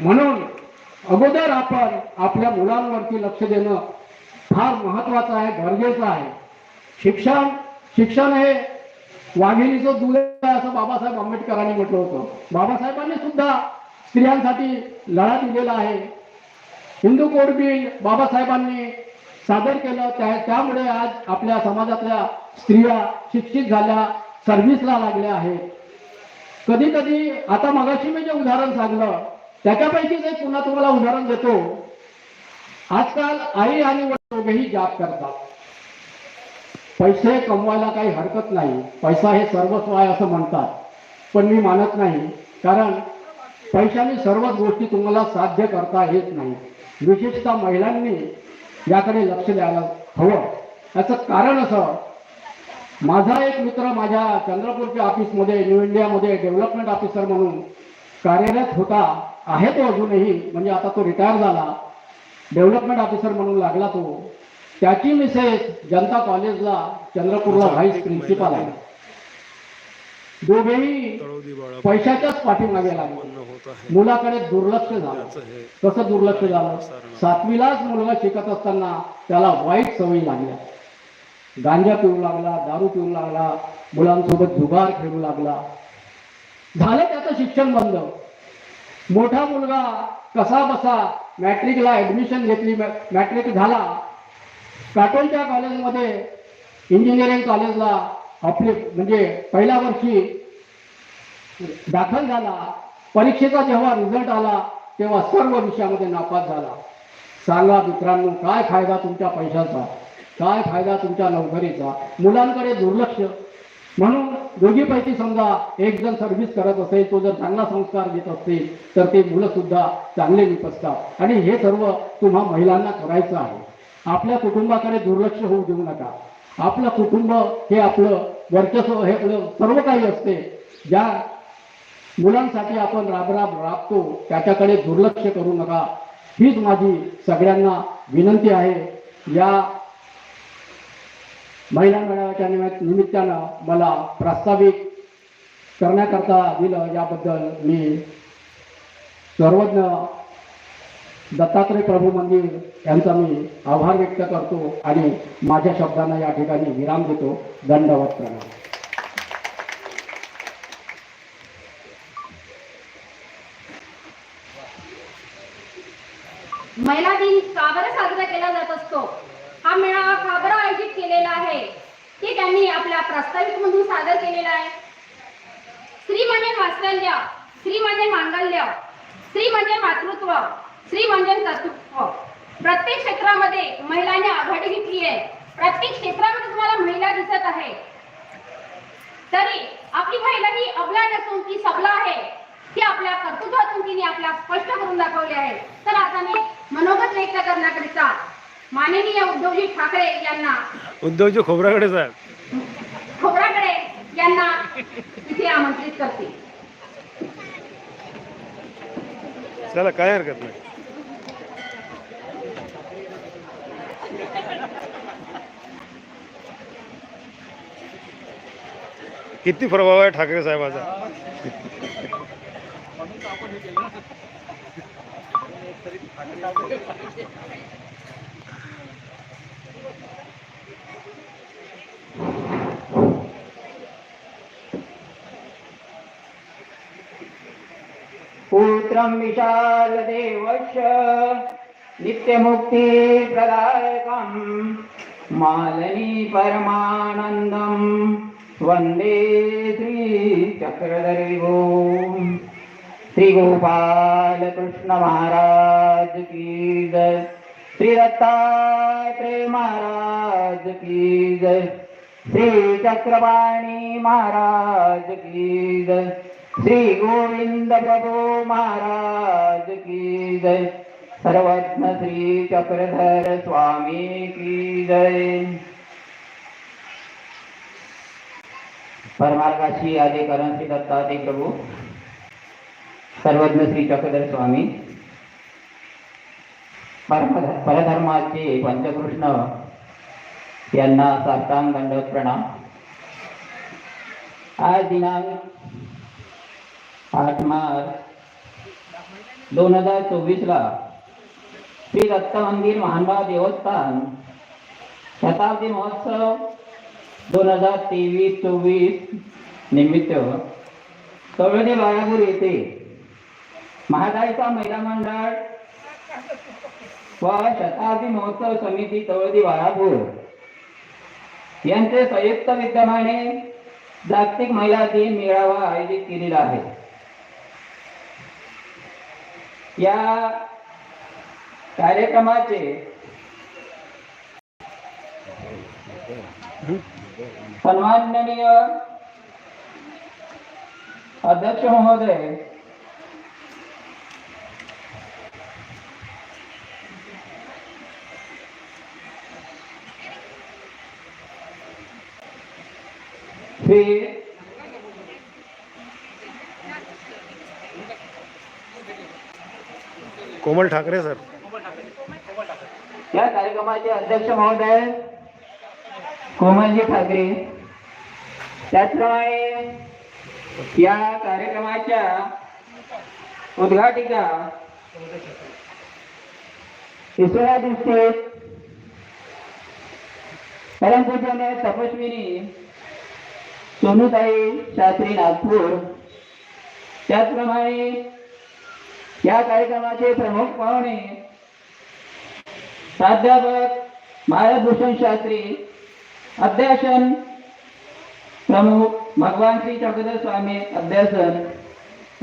म्हणून अगोदर आपण आपल्या मुलांवरती लक्ष देणं फार महत्वाचं आहे गरजेचं आहे. शिक्षण शिक्षण हे वाघिणीचं दूध आहे असं बाबासाहेब आंबेडकरांनी म्हटलं होतं. बाबासाहेबांनी सुद्धा स्त्रियांसाठी लढा दिलेला आहे. हिंदू कोड बिल बाबासाहेबांनी सादर केलं. त्या त्यामुळे आज आपल्या समाजातल्या स्त्रिया शिक्षित झाल्या सर्व्हिसला लागल्या आहेत. कधी कधी आता मगाशी मी जे उदाहरण सांगलं त्याच्यापैकीच एक पुन्हा तुम्हाला उदाहरण देतो आजकाल आई आणि वडील दोघेही करतात. पैसे कमवायला काही हरकत नाही. पैसा हे सर्वस्व आहे असं म्हणतात. पण मी मानत नाही कारण पैशाने सर्वच गोष्टी तुम्हाला साध्य करता येत नाही. विशेषतः महिलांनी याकडे लक्ष द्यायला हवं. याचं कारण असं माझा एक मित्र माझ्या चंद्रपूरच्या ऑफिसमध्ये न्यू इंडियामध्ये डेव्हलपमेंट ऑफिसर म्हणून कार्यरत होता आहे तो अजूनही म्हणजे आता तो रिटायर झाला. डेव्हलपमेंट ऑफिसर म्हणून लागला तो. त्याची मिसेस जनता कॉलेजला चंद्रपूरला व्हाईस प्रिन्सिपाल आहे. दोघेही पैशाच्याच पाठीमागे लागले. मुलाकडे दुर्लक्ष झालं. कसं दुर्लक्ष झालं? सातवीलाच मुलगा शिकत असताना त्याला वाईट सवयी लागल्या. गांजा पिऊ लागला दारू पिऊ लागला मुलांसोबत जुगार खेळू लागला. झालं त्याचं शिक्षण बंद. मोठा मुलगा कसा बसा मॅट्रिकला ऍडमिशन घेतली मॅट्रिक झाला. काटोलच्या कॉलेजमध्ये इंजिनिअरिंग कॉलेजला आपले म्हणजे पहिल्या वर्षी दाखल झाला. परीक्षेचा जेव्हा रिझल्ट आला तेव्हा सर्व विषयामध्ये नापास झाला. सांगा मित्रांनो काय फायदा तुमच्या पैशाचा? काय फायदा तुमच्या नोकरीचा? मुलांकडे दुर्लक्ष. म्हणून दोघीपैकी समजा एक जण सर्व्हिस करत असेल तो जर चांगला संस्कार देत असतील तर ते मुलं सुद्धा चांगले निपजतात आणि हे सर्व तुम्हा महिलांना करायचं आहे. आपल्या कुटुंबाकडे दुर्लक्ष होऊ देऊ नका. आपलं कुटुंब हे आपलं वर्चस्व हे आपलं सर्व काही असते. ज्या मुलांसाठी आपण राबराब राबतो त्याच्याकडे दुर्लक्ष करू नका. हीच माझी सगळ्यांना विनंती आहे. या महिला मेळाव्याच्या निमित्त निमित्तानं मला प्रास्ताविक करण्याकरता दिलं याबद्दल मी सर्वज्ञ दत्तात्रय प्रभू मंदिर यांचा मी आभार व्यक्त करतो आणि माझ्या शब्दांना या ठिकाणी विराम देतो. दंडवत प्रणाम. महिला दिन का बरं साजरा केला जात असतो. हा मेळावा का बरं आयोजित केलेला आहे. ते त्यांनी आपल्या प्रास्ताविक मधून सादर केलेला आहे. स्त्री म्हणजे वास्तल्य स्त्री म्हणजे मांगल्य स्त्री म्हणजे मातृत्व स्त्री म्हणजे कर्तृत्व प्रत्येक क्षेत्रामध्ये महिलांनी आघाडी घेतली आहे. प्रत्येक क्षेत्रामध्ये तुम्हाला महिला दिसत आहे. तरी आपली महिला ही अबला नसून ती सबला आहे. ती आपल्या कर्तृत्वातून तिने आपल्या स्पष्ट करून दाखवले आहे. तर आता मी मनोगत व्यक्त करण्याकरिता माननीय उद्धवजी ठाकरे यांना उद्धवजी खोबराकडेच आहे खोबराकडे यांना इथे आमंत्रित करते. चला काय हरकत नाही. किती प्रभाव आहे ठाकरे साहेबाचा. पुत्रं विशालदेवस्य नित्यमुक्तिप्रदायकम् मालनी परमानन्दं वन्दे श्रीचक्रधरिभो। श्रीगोपालकृष्ण महाराज की जय। श्री दत्तात्रेय महाराज की जय। श्री महाराज की जय। श्री गोविंद प्रभो महाराज की जय। सर्वज्ञ श्री चक्रधर स्वामी की जय। परमार्गाशी अधिकरण श्री दत्तात्रय प्रभू। सर्वज्ञ श्री चक्रधर स्वामी परधर्माचे पंचकृष्ण यांना साष्टांग दंड प्रणाम। आज दिनांक आठ मार्च दोन हजार चोवीसला श्री दत्त मंदिर महानबा देवस्थान. शताब्दी महोत्सव दोन हजार तेवीस चोवीस निमित्त. तळोदे बाळापूर येथे महादायचा महिला मंडळ व शताब्दी महोत्सव समिती तळोदी बाळापूर. यांचे संयुक्त विद्यमाने जागतिक महिला दिन मेळावा आयोजित केलेला आहे. या कार्यक्रमाचे सन्माननीय अध्यक्ष महोदय श्री कोमल ठाकरे सर. या कार्यक्रमाचे अध्यक्ष महोदय कोमलजी ठाकरे. त्याचप्रमाणे या कार्यक्रमाच्या उद्घाटिका तिसऱ्या दिवशी परमपूजने तपस्विनी सोनूताई शास्त्री नागपूर. त्याचप्रमाणे या कार्यक्रमाचे प्रमुख पाहुणे प्राध्यापक भारतभूषण शास्त्री अध्यासन प्रमुख भगवान श्री चक्रधर स्वामी अध्यासन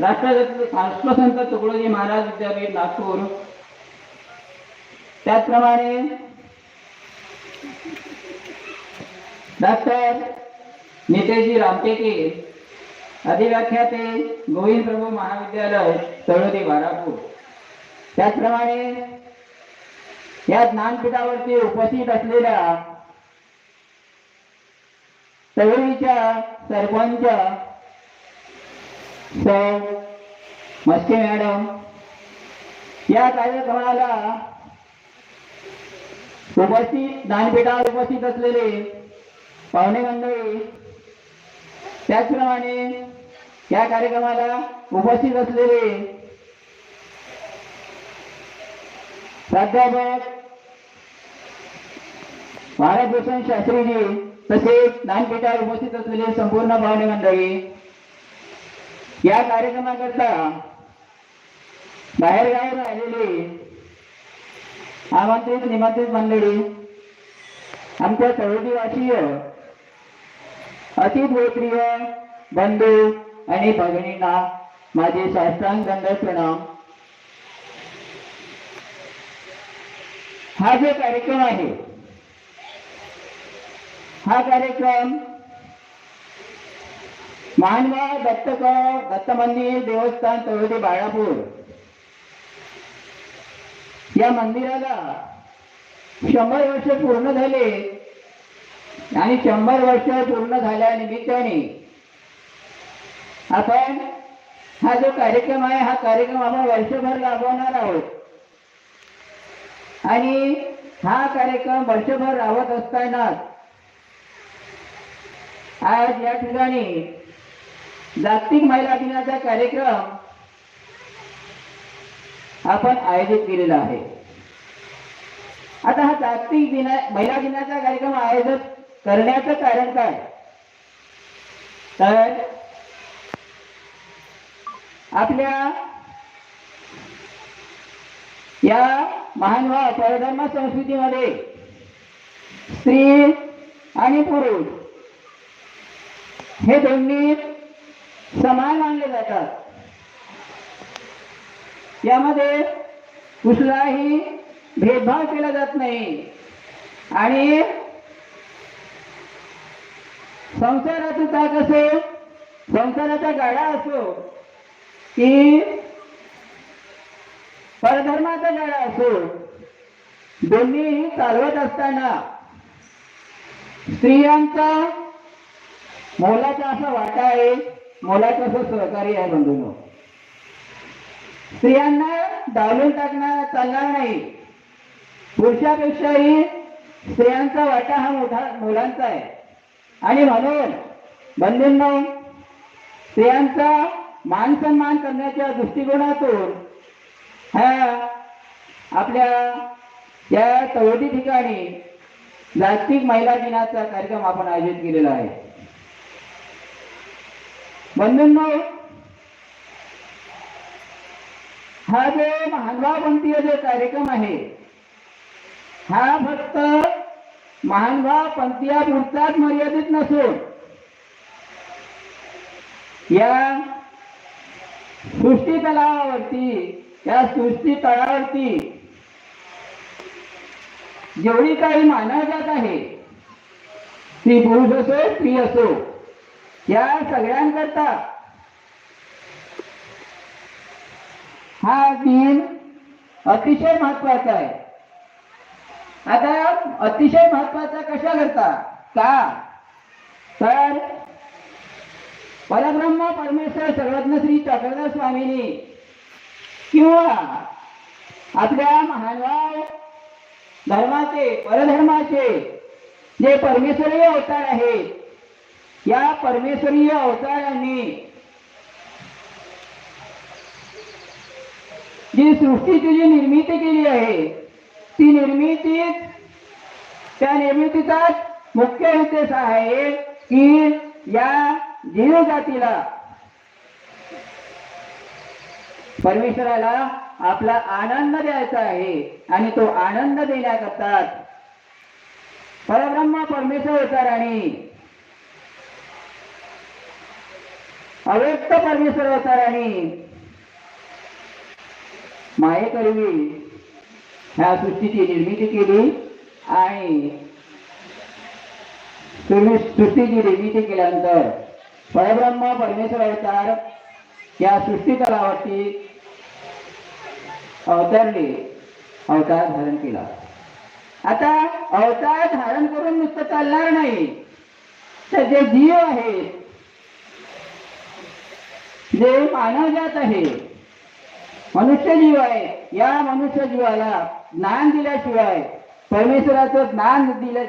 राष्ट्रदत्त राष्ट्रसंत तुकडोजी महाराज विद्यापीठ नागपूर. त्याचप्रमाणे डॉक्टर नितेशजी रामटेके अधिव्याख्याते गोविंद प्रभू महाविद्यालय तळोदी बारापूर. त्याचप्रमाणे या ज्ञानपीठावरती उपस्थित असलेल्या तळोलीच्या सरपंच सौ मस्के मॅडम या कार्यक्रमाला उपस्थित ज्ञानपीठावर उपस्थित असलेले पाहुणे मंडळी त्याचप्रमाणे या कार्यक्रमाला उपस्थित असलेले प्राध्यापक भारतभूषण शास्त्रीजी तसेच ज्ञानपीठावर उपस्थित असलेले संपूर्ण भावने मंडळी या कार्यक्रमाकरता बाहेरगावी राहिलेले आमंत्रित निमंत्रित मंडळी आमच्या चळवळीवासीय अति प्रिय बंधू आणि भगिनींना माझे साष्टांग प्रणाम. हा जो कार्यक्रम आहे हा कार्यक्रम मानवा दत्तक दत्त मंदिर देवस्थान तळोदी बाळापूर या मंदिराला शंभर वर्ष पूर्ण झाले आणि शंभर वर्ष पूर्ण झाल्या निमित्ताने आपण हा जो कार्यक्रम आहे हा कार्यक्रम आपण वर्षभर राबवणार आहोत. आणि हा कार्यक्रम वर्षभर राबवत असताना आज या ठिकाणी जागतिक महिला दिनाचा कार्यक्रम आपण आयोजित केलेला आहे. आता हा जागतिक दिना महिला दिनाचा कार्यक्रम आयोजित करण्याचं कारण काय? तर आपल्या या महानवा परधर्म संस्कृतीमध्ये स्त्री आणि पुरुष हे दोन्ही समान मानले जातात. यामध्ये कुठलाही भेदभाव केला जात नाही. आणि संसाराचं ताक असो संसाराचा गाडा असो की परधर्माचा गाडा असो दोन्हीही चालवत असताना स्त्रियांचा मोलाचा असा वाटा आहे मोलाचं असं सहकार्य आहे बंधून. स्त्रियांना डावलून टाकणार चालणार नाही. पुरुषापेक्षाही स्त्रियांचा वाटा हा मोठा मुलांचा आहे. आणि म्हणून बंधूंना स्त्रियांचा मान सन्मान करण्याच्या दृष्टिकोनातून ह्या आपल्या या चौथी ठिकाणी जागतिक महिला दिनाचा कार्यक्रम आपण आयोजित केलेला आहे. बंधूंनो हा जो महानुभावपंथीय जो कार्यक्रम आहे हा फक्त महानुभाव पंथीयापुरताच मर्यादित नसून या सृष्टी तलावावरती या सृष्टी तळावरती जेवढी काही मानव जात आहे ती पुरुष असो स्त्री असो या सगळ्यांकरता हा दिन अतिशय महत्त्वाचा आहे. आता अतिशय महत्त्वाचा कशा करता का? तर परब्रह्म परमेश्वर सर्वज्ञ श्री चक्रधर स्वामींनी. किंवा आपल्या महानुभाव धर्माचे परधर्माचे जे परमेश्वरीय अवतार आहेत या परमेश्वरीय अवतारांनी जी सृष्टीची जी निर्मिती केली आहे ती निर्मिती त्या निर्मितीचाच मुख्य उद्देश आहे की या जीव जातीला परमेश्वराला आपला आनंद द्यायचा आहे आणि तो आनंद देण्याकरता परब्रह्म परमेश्वर अवताराने अव्यक्त परमेश्वर अवताराने मायेकरवी ह्या सृष्टीची निर्मिती केली आणि सृष्टीची निर्मिती केल्यानंतर परब्रह्म परमेश्वर अवतार या सृष्टी तलावरती अवतरले अवतार धारण केला. आता अवतार धारण करून नुसतं चालणार नाही. तर जे जीव आहे जे मानवजात आहे मनुष्य जीव आहे या मनुष्य जीवाला ज्ञान दिल्याशिवाय परमेश्वराचं ज्ञान दिलं